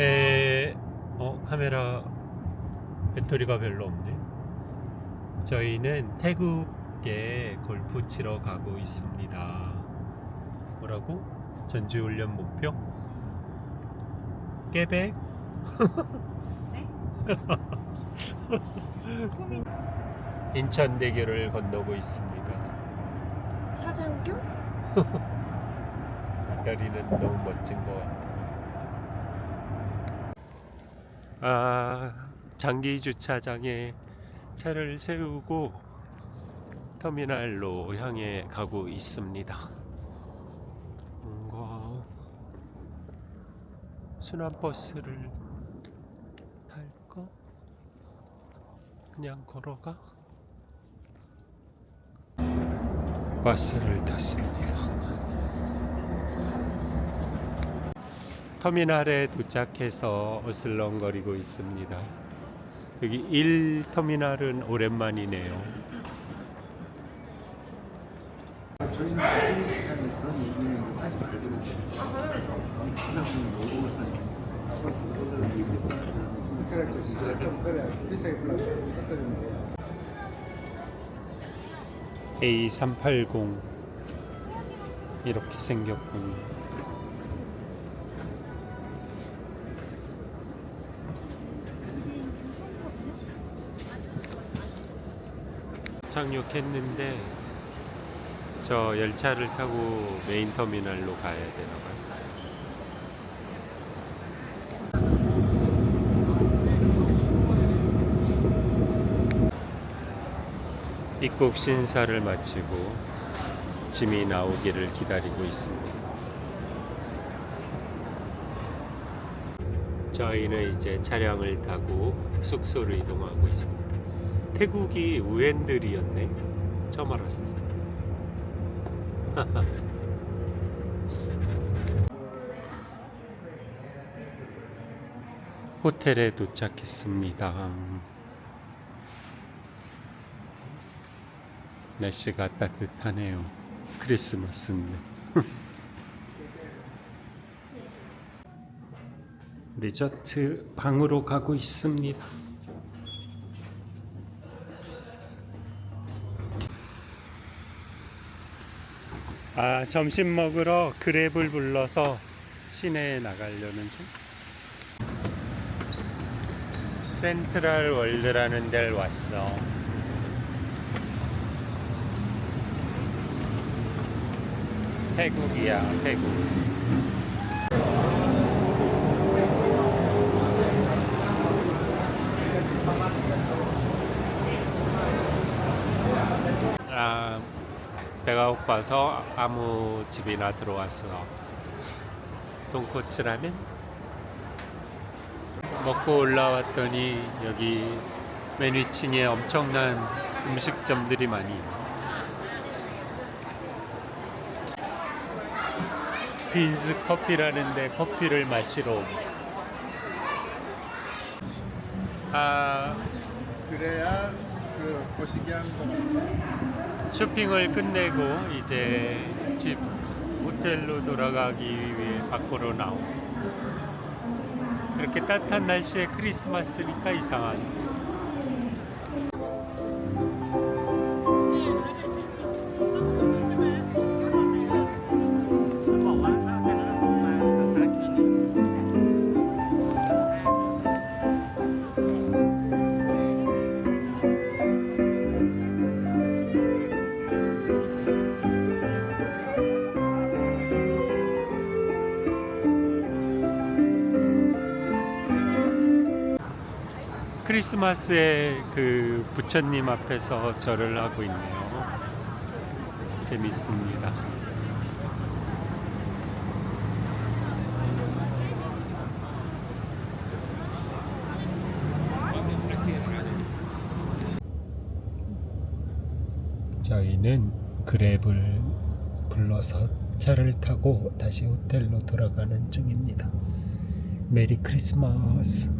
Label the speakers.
Speaker 1: 에, 어, 카메라 배터리가 별로 없네. 저희는 태국에 골프 치러 가고 있습니다. 뭐라고? 전지훈련 목표? 깨백?
Speaker 2: 꿈이
Speaker 1: 인천대교를 건너고 있습니다.
Speaker 2: 사장교?
Speaker 1: 다리는 너무 멋진 것 같아. 아, 장기 주차장에 차를 세우고 터미널로 향해 가고 있습니다. 뭔가 순환버스를 탈까? 그냥 걸어가? 버스를 탔습니다. 터미널에 도착해서 어슬렁거리고 있습니다. 여기 1 터미널은 오랜만이네요.
Speaker 3: 저희는 나중에 그런 얘기는 하지 불러서 했거든요.
Speaker 1: A380 이렇게 생겼군요. 착륙했는데 저 열차를 타고 메인 터미널로 가야 되나 봐요. 입국 신사를 마치고 짐이 나오기를 기다리고 있습니다. 저희는 이제 차량을 타고 숙소로 이동하고 있습니다. 태국이 우엔들이었네. 처음 알았어. 호텔에 도착했습니다. 날씨가 따뜻하네요. 크리스마스인데. 리조트 방으로 가고 있습니다. 아, 점심 먹으러 그랩을 불러서 시내에 나가려는 중. 센트럴 월드라는 데를 왔어. 태국이야, 태국. 가 고파서 아무 집이나 들어왔어. 돈코츠 라면? 먹고 올라왔더니 여기 맨 위층에 엄청난 음식점들이 많이. 빈스 커피라는데 커피를 마시러 온. 아
Speaker 3: 그래야 그 거시기 한거.
Speaker 1: 쇼핑을 끝내고 이제 집 호텔로 돌아가기 위해 밖으로 나오고 이렇게 따뜻한 날씨에 크리스마스니까 이상하 크리스마스에 그 부처님 앞에서 절을 하고 있네요. 재밌습니다. 저희는 그랩을 불러서 차를 타고 다시 호텔로 돌아가는 중입니다. 메리 크리스마스.